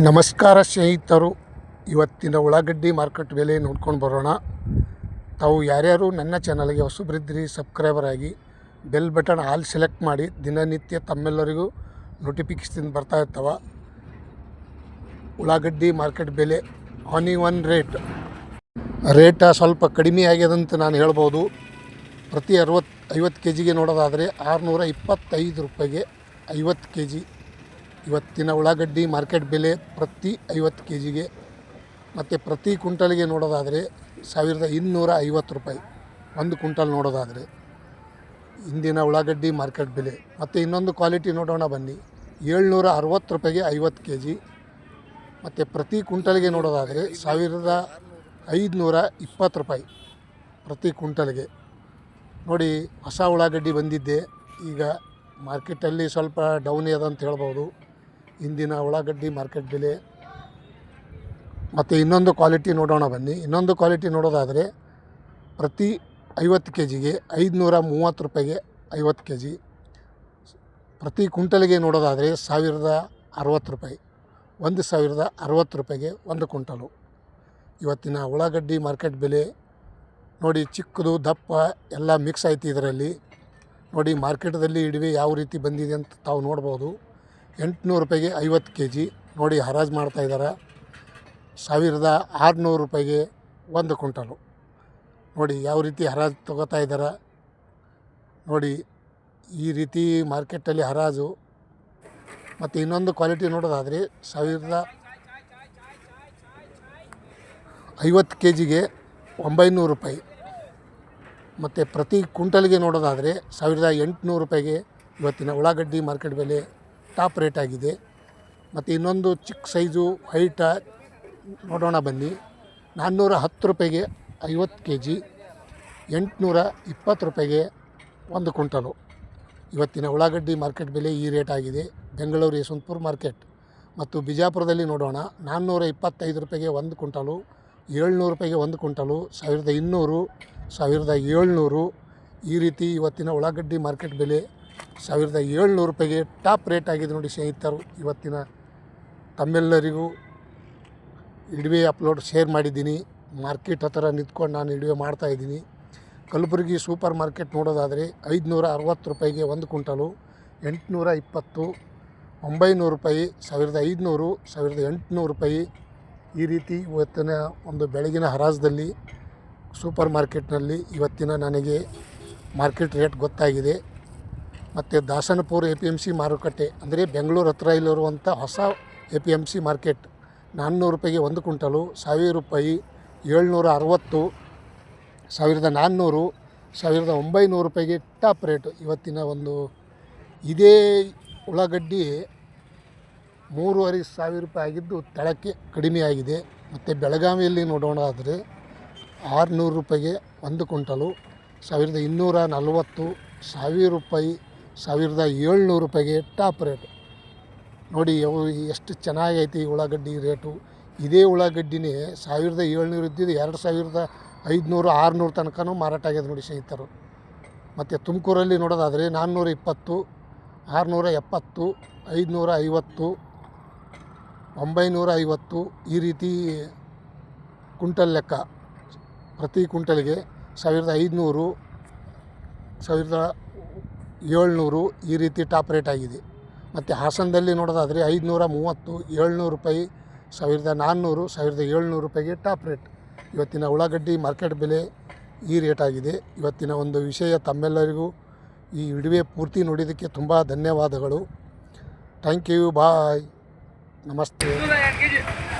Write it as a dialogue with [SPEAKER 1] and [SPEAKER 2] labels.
[SPEAKER 1] ನಮಸ್ಕಾರ ಸ್ನೇಹಿತರು. ಇವತ್ತಿನ ಉಳ್ಳಾಗಡ್ಡಿ ಮಾರ್ಕೆಟ್ ಬೆಲೆ ನೋಡ್ಕೊಂಡು ಬರೋಣ. ತಾವು ಯಾರ್ಯಾರು ನನ್ನ ಚಾನಲ್ಗೆ ಹೊಸಬ್ರಿದ್ರಿ ಸಬ್ಸ್ಕ್ರೈಬರ್ ಆಗಿ ಬೆಲ್ ಬಟನ್ ಆಲ್ ಸೆಲೆಕ್ಟ್ ಮಾಡಿ, ದಿನನಿತ್ಯ ತಮ್ಮೆಲ್ಲರಿಗೂ ನೋಟಿಫಿಕೇಶನ್ ಬರ್ತಾ ಇರ್ತಾವ. ಉಳ್ಳಾಗಡ್ಡಿ ಮಾರ್ಕೆಟ್ ಬೆಲೆ ಆನಿ ಒನ್ ರೇಟ್. ರೇಟ ಸ್ವಲ್ಪ ಕಡಿಮೆ ಆಗ್ಯದಂತ ನಾನು ಹೇಳ್ಬೋದು. ಪ್ರತಿ ಅರವತ್ತು ಐವತ್ತು ಕೆ ಜಿಗೆ ನೋಡೋದಾದರೆ ಆರುನೂರ ಇಪ್ಪತ್ತೈದು ರೂಪಾಯಿಗೆ ಐವತ್ತು ಕೆ ಜಿ ಇವತ್ತಿನ ಉಳ್ಳಾಗಡ್ಡಿ ಮಾರ್ಕೆಟ್ ಬೆಲೆ ಪ್ರತಿ ಐವತ್ತು ಕೆ ಜಿಗೆ ಮತ್ತು ಪ್ರತಿ ಕುಂಟಲ್ಗೆ ನೋಡೋದಾದರೆ ಸಾವಿರದ ಇನ್ನೂರ ಐವತ್ತು ರೂಪಾಯಿ. ಒಂದು ಕುಂಟಲ್ ನೋಡೋದಾದರೆ ಇಂದಿನ ಉಳ್ಳಾಗಡ್ಡಿ ಮಾರ್ಕೆಟ್ ಬೆಲೆ. ಮತ್ತು ಇನ್ನೊಂದು ಕ್ವಾಲಿಟಿ ನೋಡೋಣ ಬನ್ನಿ. ಏಳ್ನೂರ ಅರವತ್ತು ರೂಪಾಯಿಗೆ ಐವತ್ತು ಕೆ ಜಿ ಮತ್ತು ಪ್ರತಿ ಕುಂಟಲ್ಗೆ ನೋಡೋದಾದರೆ ಸಾವಿರದ ಐದುನೂರ ಇಪ್ಪತ್ತು ರೂಪಾಯಿ ಪ್ರತಿ ಕುಂಟಲ್ಗೆ ನೋಡಿ, ಹೊಸ ಉಳ್ಳಾಗಡ್ಡಿ ಬಂದಿದ್ದೆ. ಈಗ ಮಾರ್ಕೆಟಲ್ಲಿ ಸ್ವಲ್ಪ ಡೌನ್ ಇದೆ ಅಂತ ಹೇಳ್ಬೋದು. ಇಂದಿನ ಉಳ್ಳಾಗಡ್ಡಿ ಮಾರ್ಕೆಟ್ ಬೆಲೆ ಮತ್ತು ಇನ್ನೊಂದು ಕ್ವಾಲಿಟಿ ನೋಡೋಣ ಬನ್ನಿ. ಇನ್ನೊಂದು ಕ್ವಾಲಿಟಿ ನೋಡೋದಾದರೆ ಪ್ರತಿ ಐವತ್ತು ಕೆ ಜಿಗೆ ಐದುನೂರ ಮೂವತ್ತು ರೂಪಾಯಿಗೆ ಐವತ್ತು ಕೆ ಜಿ ಪ್ರತಿ ಕುಂಟಲಿಗೆ ನೋಡೋದಾದರೆ ಸಾವಿರದ ಅರವತ್ತು ರೂಪಾಯಿ. ಒಂದು ಸಾವಿರದ ಅರವತ್ತು ರೂಪಾಯಿಗೆ ಒಂದು ಕುಂಟಲು. ಇವತ್ತಿನ ಉಳ್ಳಾಗಡ್ಡಿ ಮಾರ್ಕೆಟ್ ಬೆಲೆ ನೋಡಿ ಚಿಕ್ಕದು, ದಪ್ಪ ಎಲ್ಲ ಮಿಕ್ಸ್ ಐತಿ ಇದರಲ್ಲಿ. ನೋಡಿ ಮಾರ್ಕೆಟದಲ್ಲಿ ಇಡುವೆ ಯಾವ ರೀತಿ ಬಂದಿದೆ ಅಂತ ತಾವು ನೋಡ್ಬೋದು. ಎಂಟುನೂರು ರೂಪಾಯಿಗೆ ಐವತ್ತು ಕೆ ಜಿ ನೋಡಿ ಹರಾಜು ಮಾಡ್ತಾಯಿದ್ದಾರೆ ಸಾವಿರದ ಆರುನೂರು ರೂಪಾಯಿಗೆ ಒಂದು ಕುಂಟಲು ನೋಡಿ ಯಾವ ರೀತಿ ಹರಾಜು ತಗೋತಾ ಇದ್ದಾರೆ. ನೋಡಿ ಈ ರೀತಿ ಮಾರ್ಕೆಟಲ್ಲಿ ಹರಾಜು. ಮತ್ತು ಇನ್ನೊಂದು ಕ್ವಾಲಿಟಿ ನೋಡೋದಾದರೆ ಸಾವಿರದ ಐವತ್ತು ಕೆ ಜಿಗೆ ಒಂಬೈನೂರು ರೂಪಾಯಿ. ಮತ್ತು ಪ್ರತಿ ಕ್ವಿಂಟಲ್ಗೆ ನೋಡೋದಾದರೆ ಸಾವಿರದ ಎಂಟುನೂರು ರೂಪಾಯಿಗೆ ಇವತ್ತಿನ ಉಳ್ಳಾಗಡ್ಡಿ ಮಾರ್ಕೆಟ್ ಬೆಲೆ ಟಾಪ್ ರೇಟ್ ಆಗಿದೆ. ಮತ್ತು ಇನ್ನೊಂದು ಚಿಕ್ಕ ಸೈಜು ಹೈಟ ನೋಡೋಣ ಬನ್ನಿ. ನಾನ್ನೂರ ಹತ್ತು ರೂಪಾಯಿಗೆ ಐವತ್ತು ಕೆ ಜಿ ಎಂಟುನೂರ ಇಪ್ಪತ್ತು ರೂಪಾಯಿಗೆ ಒಂದು ಕ್ವಿಂಟಲು. ಇವತ್ತಿನ ಉಳ್ಳಾಗಡ್ಡಿ ಮಾರ್ಕೆಟ್ ಬೆಲೆ ಈ ರೇಟ್ ಆಗಿದೆ. ಬೆಂಗಳೂರು ಯಶವಂತಪುರ ಮಾರ್ಕೆಟ್. ಮತ್ತು ಬಿಜಾಪುರದಲ್ಲಿ ನೋಡೋಣ, ನಾನ್ನೂರ ಇಪ್ಪತ್ತೈದು ರೂಪಾಯಿಗೆ ಒಂದು ಕ್ವಿಂಟಲು, ಏಳ್ನೂರು ರೂಪಾಯಿಗೆ ಒಂದು ಕ್ವಿಂಟಲು, ಸಾವಿರದ ಇನ್ನೂರು, ಸಾವಿರದ ಏಳ್ನೂರು. ಈ ರೀತಿ ಇವತ್ತಿನ ಉಳ್ಳಾಗಡ್ಡಿ ಮಾರ್ಕೆಟ್ ಬೆಲೆ ಸಾವಿರದ ಏಳ್ನೂರು ರೂಪಾಯಿಗೆ ಟಾಪ್ ರೇಟ್ ಆಗಿದೆ ನೋಡಿ ಸ್ನೇಹಿತರು. ಇವತ್ತಿನ ತಮ್ಮೆಲ್ಲರಿಗೂ ಇಡುವೆ ಅಪ್ಲೋಡ್ ಶೇರ್ ಮಾಡಿದ್ದೀನಿ. ಮಾರ್ಕೆಟ್ ಹತ್ತಿರ ನಿಂತ್ಕೊಂಡು ನಾನು ಇಡುವೆ ಮಾಡ್ತಾಯಿದ್ದೀನಿ ಕಲಬುರಗಿ ಸೂಪರ್ ಮಾರ್ಕೆಟ್ ನೋಡೋದಾದರೆ ಐದುನೂರ ಅರವತ್ತು ರೂಪಾಯಿಗೆ ಒಂದು ಕುಂಟಲು ಎಂಟುನೂರ ಇಪ್ಪತ್ತು, ಒಂಬೈನೂರು ರೂಪಾಯಿ, ಸಾವಿರದ ಐದುನೂರು, ಸಾವಿರದ ಎಂಟುನೂರು ರೂಪಾಯಿ ಈ ರೀತಿ ಇವತ್ತಿನ ಒಂದು ಬೆಳಗಿನ ಹರಾಜದಲ್ಲಿ ಸೂಪರ್ ಮಾರ್ಕೆಟ್ನಲ್ಲಿ ಇವತ್ತಿನ ನನಗೆ ಮಾರ್ಕೆಟ್ ರೇಟ್ ಗೊತ್ತಾಗಿದೆ. ಮತ್ತು Dasanapura A P M C ಮಾರುಕಟ್ಟೆ, ಅಂದರೆ ಬೆಂಗಳೂರು ಹತ್ರ ಇಲ್ಲಿರುವಂಥ ಹೊಸ A P M C market, ನಾನ್ನೂರು ರೂಪಾಯಿಗೆ ಒಂದು ಕುಂಟಲು ಸಾವಿರ ರೂಪಾಯಿ ಏಳ್ನೂರ ಅರವತ್ತು, ಸಾವಿರದ ನಾನ್ನೂರು, ಸಾವಿರದ ಒಂಬೈನೂರು ರೂಪಾಯಿಗೆ ಟಾಪ್ ರೇಟು ಇವತ್ತಿನ ಒಂದು ಇದೇ ಉಳ್ಳಾಗಡ್ಡಿ ಮೂರುವರೆ ಸಾವಿರ ರೂಪಾಯಿ ಆಗಿದ್ದು ತಳಕ್ಕೆ ಕಡಿಮೆ ಆಗಿದೆ. ಮತ್ತು ಬೆಳಗಾವಿಯಲ್ಲಿ ನೋಡೋಣಾದರೆ ಆರುನೂರು ರೂಪಾಯಿಗೆ ಒಂದು ಕುಂಟಲು ಸಾವಿರದ ಇನ್ನೂರ ನಲವತ್ತು, ಸಾವಿರ ರೂಪಾಯಿ ಸಾವಿರದ ಏಳ್ನೂರು ರೂಪಾಯಿಗೆ ಟಾಪ್ ರೇಟ್. ನೋಡಿ, ಅವು ಎಷ್ಟು ಚೆನ್ನಾಗೈತಿ ಉಳ್ಳಾಗಡ್ಡಿ ರೇಟು. ಇದೇ ಉಳ್ಳಾಗಡ್ಡಿನೇ ಸಾವಿರದ ಏಳ್ನೂರು ಇದ್ದಿದ್ದು ಎರಡು ಸಾವಿರದ ಐದುನೂರು, ಆರುನೂರು ತನಕನೂ ಮಾರಾಟ ಆಗ್ಯದ ನೋಡಿ ಸ್ನೇಹಿತರು. ಮತ್ತು ತುಮಕೂರಲ್ಲಿ ನೋಡೋದಾದರೆ ನಾನ್ನೂರ ಇಪ್ಪತ್ತು, ಆರುನೂರ ಎಪ್ಪತ್ತು, ಐದುನೂರ ಐವತ್ತು, ಒಂಬೈನೂರ ಐವತ್ತು ಈ ರೀತಿ ಕುಂಟಲ್ ಲೆಕ್ಕ. ಪ್ರತಿ ಕುಂಟಲ್ಗೆ ಸಾವಿರದ ಐದುನೂರು, ಸಾವಿರದ ಏಳ್ನೂರು ಈ ರೀತಿ ಟಾಪ್ ರೇಟ್ ಆಗಿದೆ. ಮತ್ತು ಹಾಸನದಲ್ಲಿ ನೋಡೋದಾದರೆ ಐದುನೂರ ಮೂವತ್ತು, ಏಳ್ನೂರು ರೂಪಾಯಿ, ಸಾವಿರದ ನಾನ್ನೂರು, ಸಾವಿರದ ಏಳ್ನೂರು ರೂಪಾಯಿಗೆ ಟಾಪ್ ರೇಟ್. ಇವತ್ತಿನ ಉಳ್ಳಾಗಡ್ಡಿ ಮಾರ್ಕೆಟ್ ಬೆಲೆ ಈ ರೇಟ್ ಆಗಿದೆ. ಇವತ್ತಿನ ಒಂದು ವಿಷಯ ತಮ್ಮೆಲ್ಲರಿಗೂ ಈ ವಿಡಿಯೋ ಪೂರ್ತಿ ನೋಡಿದ್ದಕ್ಕೆ ತುಂಬ ಧನ್ಯವಾದಗಳು. ಥ್ಯಾಂಕ್ ಯು ಬಾಯ್ ನಮಸ್ತೆ.